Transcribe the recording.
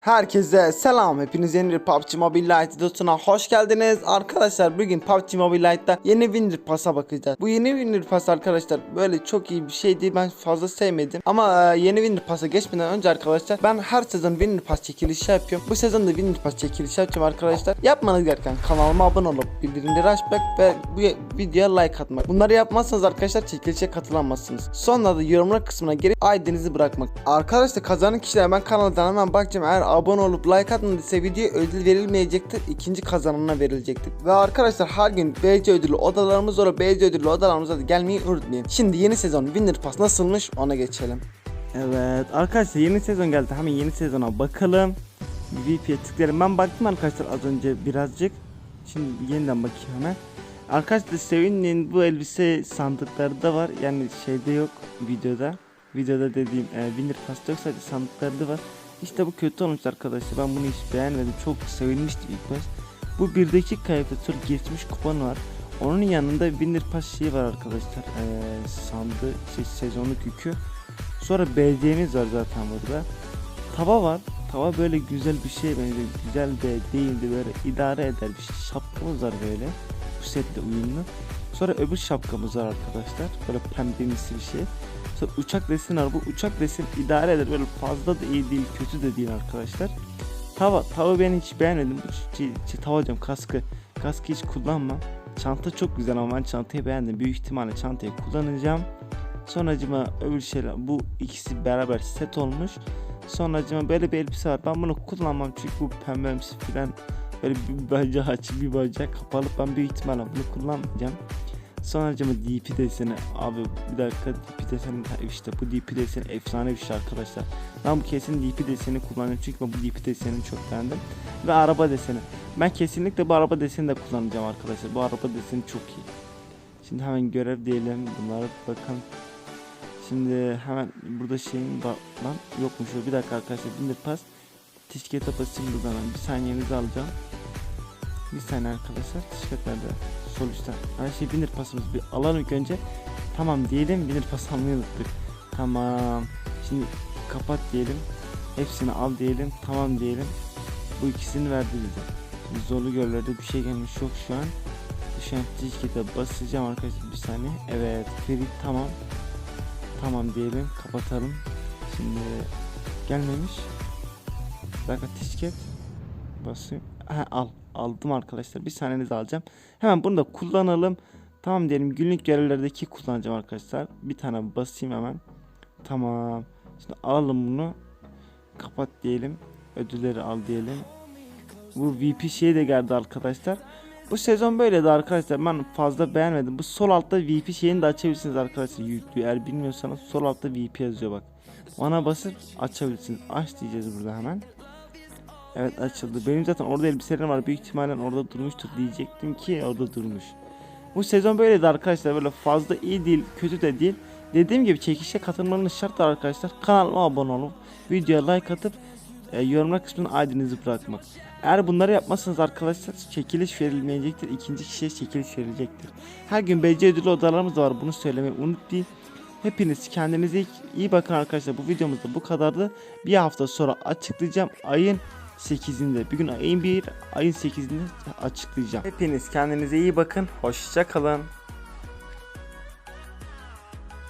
Herkese selam. Hepiniz yeni bir PUBG Mobile Lite videosuna hoş geldiniz. Arkadaşlar bugün PUBG Mobile Lite'da yeni Winner Pass'a bakacağız. Bu yeni Winner Pass arkadaşlar böyle çok iyi bir şeydi. Ben fazla sevmedim. Ama e, yeni Winner Pass'a geçmeden önce arkadaşlar ben her sezon Winner Pass çekilişi yapıyorum. Bu sezon da Winner Pass çekilişi yapacağım arkadaşlar. Yapmanız gereken kanalıma abone olup bildirimleri açmak ve bu videoya like atmak. Bunları yapmazsanız arkadaşlar çekilişe katılamazsınız. Sonra da yorumlar kısmına gelip ID'nizi bırakmak. Arkadaşlar kazanan kişilere ben kanaldan hemen bakacağım. Eğer abone olup like atmadıysa videoya ödül verilmeyecektir. ikinci kazanana verilecektir. Ve arkadaşlar her gün BC ödülü odalarımız olur. BC ödülü odalarımıza da gelmeyi unutmayın. Şimdi yeni sezon Winner Pass nasılmış ona geçelim. Evet arkadaşlar yeni sezon geldi. Hemen yeni sezona bakalım. VP'ye tıklayalım. Ben baktım arkadaşlar az önce birazcık. Şimdi yeniden bakayım hemen. Arkadaşlar Sevin'in bu elbise sandıkları da var. Yani şeyde yok videoda. Videoda dediğim e, Winner Pass'ta yok sadece sandıkları var. İşte bu kötü olmuş arkadaşlar. Ben bunu hiç beğenmedim. Çok sevinmiştim ilk baş. Bu birdeki kıyafetör geçmiş kupon var. Onun yanında Winner Pass şeyi var arkadaşlar. Ee, sandığı şey, sezonluk yükü. Sonra BD'miz var zaten burada. Tava var. Tava böyle güzel bir şey benziyor. Güzel de değildi böyle idare eder bir şey. Şapkamız var böyle. Bu setle uyumlu. Sonra öbür şapkamız var arkadaşlar. Böyle pembemsi bir şey. Sonra uçak desin var. Bu uçak desin idare eder. Böyle fazla da iyi değil, kötü de değil arkadaşlar. Tava, tava ben hiç beğenmedim. Bu tava diyorum kaskı. Kaskı hiç kullanmam. Çanta çok güzel ama ben çantayı beğendim. Büyük ihtimalle çantayı kullanacağım. Sonracıma öbür şeyler bu ikisi beraber set olmuş. Sonracıma böyle bir elbise var. Ben bunu kullanmam çünkü bu pembemsi falan böyle bir bacağı açık bir bacağı kapalı. Ben büyük ihtimalle bunu kullanmayacağım. Sonracıma DP deseni abi bir dakika DP deseni işte bu DP deseni efsane bir şey arkadaşlar. Ben bu kesin DP deseni kullanıyorum çünkü ben bu DP desenini çok beğendim. Ve araba deseni. Ben kesinlikle bu araba deseni de kullanacağım arkadaşlar. Bu araba deseni çok iyi. Şimdi hemen görev diyelim bunlara bakalım. Şimdi hemen burada şeyin lan yokmuş bir dakika arkadaşlar bindir pas. Tişkete basayım buradan bir saniyenizi alacağım. Bir saniye arkadaşlar? Sol üstte. Her şey bindir pasımız bir alalım ilk önce. Tamam diyelim bindir pas almayı unuttuk. Tamam. Şimdi kapat diyelim. Hepsini al diyelim. Tamam diyelim. Bu ikisini verdi bize. Zorlu göllerde bir şey gelmiş yok şu an. Şu an tişkete basacağım arkadaşlar bir saniye. Evet. Free tamam. Tamam diyelim kapatalım. Şimdi gelmemiş. Dakika tişket basayım. Ha, al aldım arkadaşlar. Bir saniyenizi alacağım. Hemen bunu da kullanalım. Tamam diyelim günlük görevlerdeki kullanacağım arkadaşlar. Bir tane basayım hemen. Tamam. Şimdi alalım bunu. Kapat diyelim. Ödülleri al diyelim. Bu VP şey de geldi arkadaşlar. Bu sezon böyleydi arkadaşlar. Ben fazla beğenmedim. Bu sol altta VP şeyini de açabilirsiniz arkadaşlar. Yüklü. Eğer bilmiyorsanız sol altta VP yazıyor bak. Ona basıp açabilirsiniz. Aç diyeceğiz burada hemen. Evet açıldı. Benim zaten orada elbiselerim var. Büyük ihtimalle orada durmuştur diyecektim ki orada durmuş. Bu sezon böyleydi arkadaşlar. Böyle fazla iyi değil, kötü de değil. Dediğim gibi çekişe katılmanız şart arkadaşlar. Kanalıma abone olup videoya like atıp e, yorumlar kısmına ID'nizi bırakmak. Eğer bunları yapmazsanız arkadaşlar çekiliş verilmeyecektir. İkinci kişiye çekiliş verilecektir. Her gün BC ödülü odalarımız da var. Bunu söylemeyi unutmayın. Hepiniz kendinize iyi bakın arkadaşlar. Bu videomuzda bu kadardı. Bir hafta sonra açıklayacağım. Ayın 8'inde. Bugün ayın 1, ayın 8'inde açıklayacağım. Hepiniz kendinize iyi bakın. Hoşça kalın.